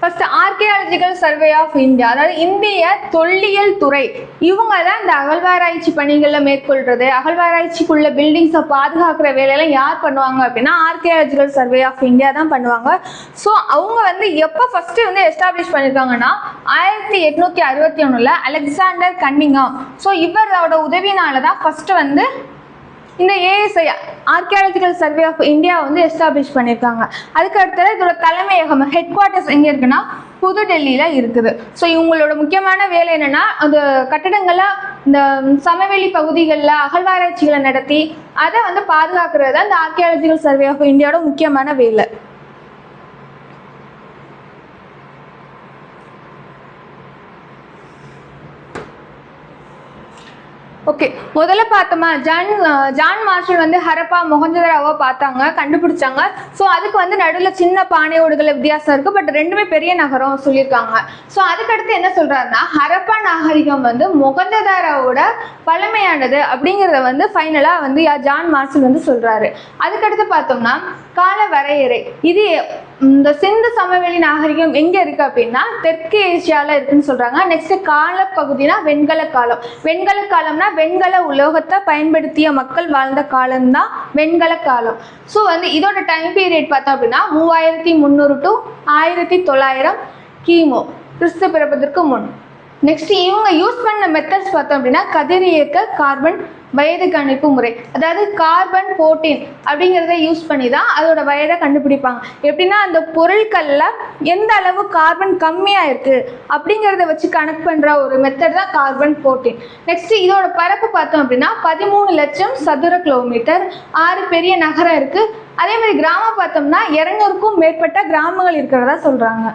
First archaeological survey of India அதாவது இந்திய தொல்லியல் துறை. இவங்க தான் இந்த அகழ்வாராய்ச்சி பணிகளில் மேற்கொள்றது. அகழ்வாராய்ச்சிக்குள்ள பில்டிங்ஸை பாதுகாக்கிற வேலையெல்லாம் யார் பண்ணுவாங்க அப்படின்னா ஆர்கியாலஜிக்கல் சர்வே ஆஃப் இந்தியா தான் பண்ணுவாங்க. ஸோ அவங்க வந்து எப்போ ஃபர்ஸ்ட் வந்து எஸ்டாப்ளிஷ் பண்ணியிருக்காங்கன்னா ஆயிரத்தி எட்நூத்தி அறுபத்தி ஒன்றில் அலெக்சாண்டர் கன்னிங்காம். ஸோ இவரோட உதவினால தான் ஃபர்ஸ்ட் வந்து இந்த ASI archaeological survey of India வந்து எஸ்டாப்ளிஷ் பண்ணியிருக்காங்க அதுக்கு அடுத்தது இதோட தலைமையகம் ஹெட் குவார்ட்டர்ஸ் எங்கே இருக்குன்னா புது டெல்லியில் இருக்குது. ஸோ இவங்களோட முக்கியமான வேலை என்னென்னா அந்த கட்டடங்களை இந்த சமவெளி பகுதிகளில் அகழ்வாராய்ச்சிகளை நடத்தி அதை வந்து பாதுகாக்கிறது தான் இந்த ஆர்கியாலஜிக்கல் சர்வே ஆஃப் இந்தியாவோட முக்கியமான வேலை. ஓகே முதல்ல பார்த்தோமா ஜான் ஜான் மார்ஷல் வந்து ஹரப்பா மொஹஞ்சதாராவை பார்த்தாங்க கண்டுபிடிச்சாங்க. ஸோ அதுக்கு வந்து நடுவில் சின்ன பானையோடுகள் வித்தியாசம் இருக்குது பட் ரெண்டுமே பெரிய நகரம் சொல்லியிருக்காங்க. ஸோ அதுக்கடுத்து என்ன சொல்கிறாருன்னா ஹரப்பா நாகரிகம் வந்து மொகஞ்சதாராவோட பழமையானது அப்படிங்கிறத வந்து ஃபைனலாக வந்து ஜான் மார்ஷல் வந்து சொல்கிறாரு அதுக்கடுத்து பார்த்தோம்னா கால வரையறை. இது இந்த சிந்து சமவெளி நாகரிகம் எங்க இருக்கு அப்படின்னா தெற்கு ஏசியால இருக்குன்னு சொல்றாங்க. நெக்ஸ்ட் கால பகுதினா வெண்கல காலம். வெண்கல காலம்னா வெண்கல உலோகத்தை பயன்படுத்திய மக்கள் வாழ்ந்த காலம்தான் வெண்கல காலம். ஸோ வந்து இதோட டைம் பீரியட் பார்த்தோம் அப்படின்னா மூவாயிரத்தி முந்நூறு டு ஆயிரத்தி தொள்ளாயிரம் கிமு கிறிஸ்து பிறப்பதற்கு முன். நெக்ஸ்ட் இவங்க யூஸ் பண்ண மெத்தட்ஸ் பார்த்தோம் அப்படின்னா கதிரியக்க கார்பன் வயது கணிப்பு முறை. அதாவது கார்பன் ஃபோர்டீன் அப்படிங்கிறத யூஸ் பண்ணி தான் அதோட வயதை கண்டுபிடிப்பாங்க. எப்படின்னா அந்த பொருட்களில் எந்த அளவு கார்பன் கம்மியாக இருக்குது அப்படிங்கிறத வச்சு கணக்கு பண்ணுற ஒரு மெத்தட் தான் கார்பன் ஃபோர்டீன் நெக்ஸ்ட் இதோட பரப்பு பார்த்தோம் அப்படின்னா பதிமூணு லட்சம் சதுர கிலோமீட்டர் ஆறு பெரிய நகரம் இருக்குது அதே மாதிரி கிராமம் பார்த்தோம்னா இரநூறுக்கும் மேற்பட்ட கிராமங்கள் இருக்கிறதா சொல்கிறாங்க